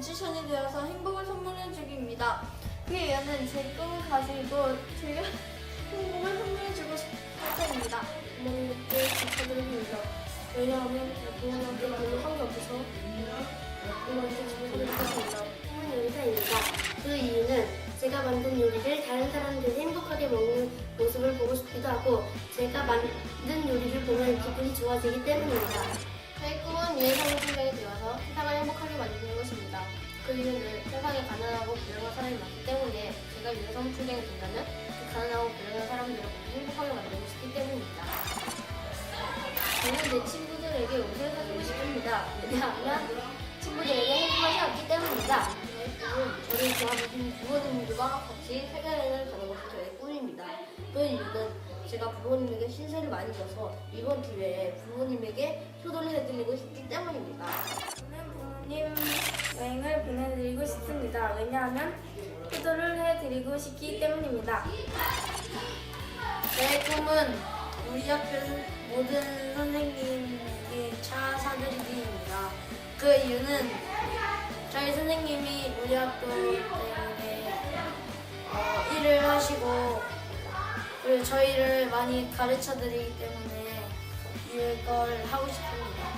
뮤지션이 되어서 행복을 선물해주기입니다. 그 예언은 제 꿈을 가지고 제가 행복을 선물해주고 싶습니다. 부모님께 축하드립니다. 왜냐하면 부모님께 말을 한게 없어서 부모님께 축하드립니다. 부모님 인사입니다. 그 이유는 제가 만든 요리를 다른 사람들이 행복하게 먹는 모습을 보고 싶기도 하고 제가 만든 요리를 보면 기분이 좋아지기 때문입니다. 유해성 풍경이 된다면 그 가난하고 불행한 사람들을 모두 행복하게 만들고 싶기 때문입니다. 저는 내 친구들에게 옷을 사주고 싶습니다. 왜냐하면 친구들에게 행복을 세웠기 때문입니다. 저를 좋아하는 부모님들과 같이 세계여행을 가는 것이 저의 꿈입니다. 그 이유는 제가 부모님에게 신세를 많이 져서 이번 기회에 부모님에게 효도를 해드리고 싶기 때문입니다. 싶습니다. 왜냐하면 효도를 해드리고 싶기 때문입니다. 제 꿈은 우리 학교 모든 선생님에게 차 사드리기입니다. 그 이유는 저희 선생님이 우리 학교 때문에 어, 일을 하시고 그리고 저희를 많이 가르쳐 드리기 때문에 이걸 하고 싶습니다.